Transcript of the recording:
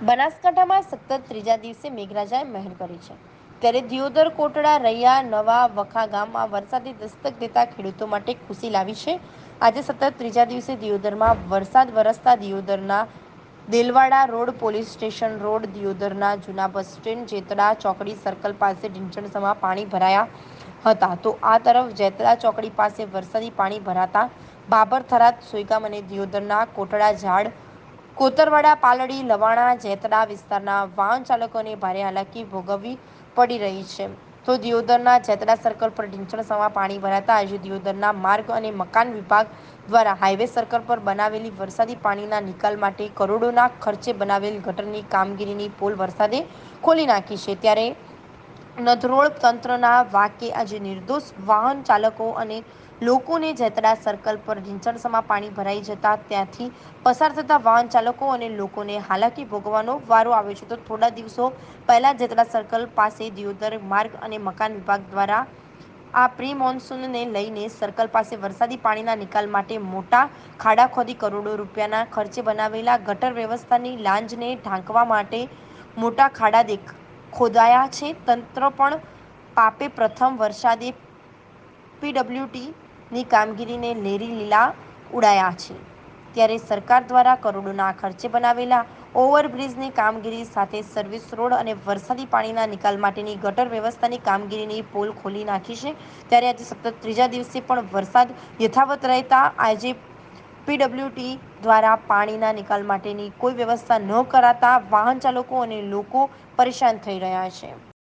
બનાસકાંઠામાં સતત ત્રીજા દિવસે મેઘરાજાએ મહેર કરી છે. ત્યારે દિયોદર, કોટડા, રૈયા, નવા, વખા ગામમાં વરસાદી દસ્તક દેતા ખેડૂતો માટે ખુશી લાવી છે. આજે સતત ત્રીજા દિવસે દિયોદરમાં વરસાદ વરસતા દિયોદરના Delwada road, police station road, દિયોદરના જૂના બસ સ્ટેન્ડ, જેતડા ચોકડી સર્કલ પાસે ઢીંચણસમાં પાણી ભરાયા હતા. તો આ તરફ જેતડા ચોકડી પાસે વરસાદી પાણી ભરાતા બાબર થરાદ સોયગામ અને દિયોદરના કોટડા ઝાડ કોતરવાડા, પાલડી, લવાણા, જેતડા વિસ્તારના વાહન ચાલકોને ભારે હાલાકી ભોગવવી પડી રહી છે. તો દિયોદરના જેતડા સર્કલ પર ઢીંચણસમા પાણી ભરાતા આજે દિયોદરના માર્ગ અને મકાન વિભાગ દ્વારા હાઈવે સર્કલ પર બનાવેલી વરસાદી પાણીના નિકાલ માટે કરોડોના ખર્ચે બનાવેલ ગટરની કામગીરીની પોલ વરસાદે ખોલી નાખી છે. ત્યારે નધરોળ તંત્રના વાકે આજે નિર્દોષ વાહન ચાલકો અને લોકોને જેતડા સર્કલ પર ઢીંચણસમા પાણી ભરાઈ જતા ત્યાંથી પસાર થતા વાહન ચાલકો અને લોકોને હાલાકી ભોગવવાનો વારો આવ્યો છે. તો થોડા દિવસો પહેલા જેતડા સર્કલ પાસે દિયોદર માર્ગ અને મકાન વિભાગ દ્વારા આ પ્રી મોન્સૂનને લઈને સર્કલ પાસે વરસાદી પાણીના નિકાલ માટે મોટા ખાડા ખોદી કરોડો રૂપિયાના ખર્ચે બનાવેલા ગટર વ્યવસ્થાની લાંજને ઢાંકવા માટે મોટા ખાડા દેખ ખોદાયા છે. તંત્ર પણ પાપે પ્રથમ વરસાદે પીડબ્લ્યુડીની કામગીરીને લેરી લીલા ઉડાયા છે. ત્યારે સરકાર દ્વારા કરોડોના ખર્ચે બનાવેલા ઓવરબ્રિજની કામગીરી સાથે સર્વિસ રોડ અને વરસાદી પાણીના નિકાલ માટેની ગટર વ્યવસ્થાની કામગીરીની પોલ ખોલી નાખી છે. ત્યારે આજે સતત ત્રીજા દિવસે પણ વરસાદ યથાવત રહેતા આજે પીડબ્લ્યુટી દ્વારા પાણીના નિકાલ માટેની કોઈ વ્યવસ્થા ન કરાતા વાહન ચાલકો અને લોકો પરેશાન થઈ રહ્યા છે.